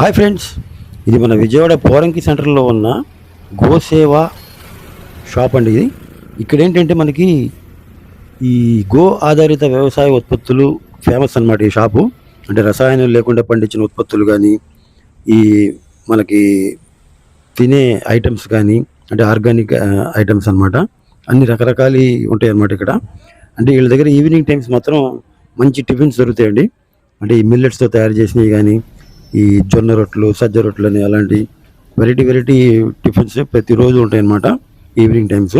Hi friends ఇది మన విజయవాడ పోరంకి సెంటర్లో ఉన్న గోసేవ షాప్ అండి ఇది. ఇక్కడ ఏంటంటే మనకి ఈ గో ఆధారిత వ్యవసాయ ఉత్పత్తులు ఫేమస్ అన్నమాట ఈ షాపు. అంటే రసాయనాలు లేకుండా పండించిన ఉత్పత్తులు కానీ ఈ మనకి తినే ఐటమ్స్ కానీ అంటే ఆర్గానిక్ ఐటమ్స్ అన్నమాట. అన్ని రకరకాలు ఉంటాయి అన్నమాట ఇక్కడ. అంటే వీళ్ళ దగ్గర ఈవినింగ్ టైమ్స్ మాత్రం మంచి టిఫిన్స్ దొరుకుతాయండి. అంటే ఈ మిల్లెట్స్తో తయారు చేసినవి కానీ ఈ జొన్న రొట్టెలు సజ్జ రొట్టెలు అని అలాంటి వెరైటీ వెరైటీ టిఫిన్స్ ప్రతిరోజు ఉంటాయన్నమాట ఈవినింగ్ టైమ్స్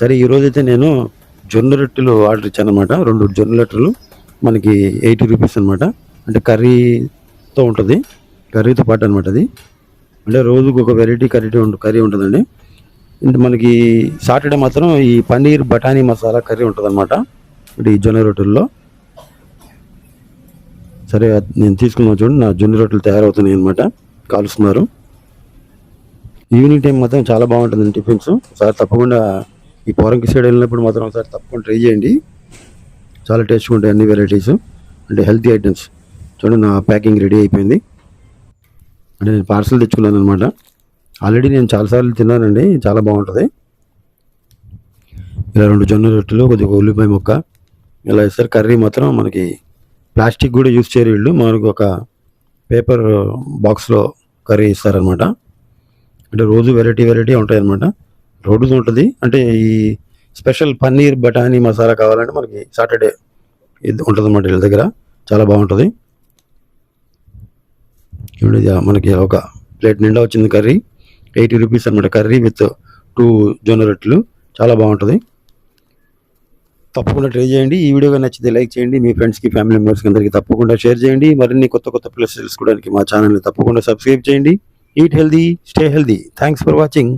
సరే ఈరోజైతే నేను జొన్న రొట్టెలు ఆర్డర్ ఇచ్చాను అనమాట రెండు జొన్న రొట్టెలు మనకి ఎయిటీ రూపీస్ అనమాట అంటే కర్రీతో ఉంటుంది. కర్రీతో పాటు అనమాట అది. అంటే రోజుకు ఒక వెరైటీ కర్రీ కర్రీ ఉంటుందండి. అంటే మనకి సాటర్డే మాత్రం ఈ పన్నీర్ బఠానీ మసాలా కర్రీ ఉంటుంది అనమాట ఈ జొన్న రొట్టెల్లో. సరే నేను తీసుకున్నాను చూడండి నా జొన్న రొట్టెలు తయారవుతున్నాయి అనమాట కాలుస్తున్నారు. ఈవినింగ్ టైం మాత్రం చాలా బాగుంటుందండి టిఫిన్స్. ఒకసారి తప్పకుండా ఈ పోరంకి సైడ్ వెళ్ళినప్పుడు మాత్రం ఒకసారి తప్పకుండా ట్రై చేయండి. చాలా టేస్ట్గా ఉంటాయి అన్ని వెరైటీస్. అంటే హెల్తీ ఐటమ్స్. చూడండి నా ప్యాకింగ్ రెడీ అయిపోయింది. అంటే నేను పార్సల్ తెచ్చుకున్నాను అనమాట ఆల్రెడీ నేను చాలాసార్లు తిన్నానండి. చాలా బాగుంటుంది. ఇలా రెండు జొన్న రొట్టెలు కొద్దిగా ఉల్లిపాయ ముక్క ఇలా ఇస్తారు. కర్రీ మాత్రం మనకి ప్లాస్టిక్ కూడా యూస్ చేయరు వీళ్ళు. మనకు ఒక పేపర్ బాక్స్లో కర్రీ ఇస్తారనమాట అంటే రోజు వెరైటీ వెరైటీ ఉంటాయి అనమాట రోడ్డు ఉంటుంది. అంటే ఈ స్పెషల్ పన్నీర్ బఠానీ మసాలా కావాలంటే మనకి సాటర్డే ఇది ఉంటుంది అనమాట వీళ్ళ దగ్గర. చాలా బాగుంటుంది. చూడండి మనకి ఒక ప్లేట్ నిండా వచ్చింది కర్రీ. ఎయిటీ రూపీస్ అనమాట కర్రీ విత్ టూ జొన్న రొట్టెలు. చాలా బాగుంటుంది. తప్పకుండా ట్రై చేయండి. ఈ వీడియో నచ్చితే లైక్ చేయండి. మీ ఫ్రెండ్స్కి ఫ్యామిలీ మెంబర్స్కి అందరికీ తప్పకుండా షేర్ చేయండి. మరిన్ని కొత్త కొత్త ప్లేస్ తెలుసుకోవడానికి మా ఛానల్ని తప్పకుండా సబ్స్క్రైబ్ చేయండి. Eat healthy stay healthy. Thanks for watching.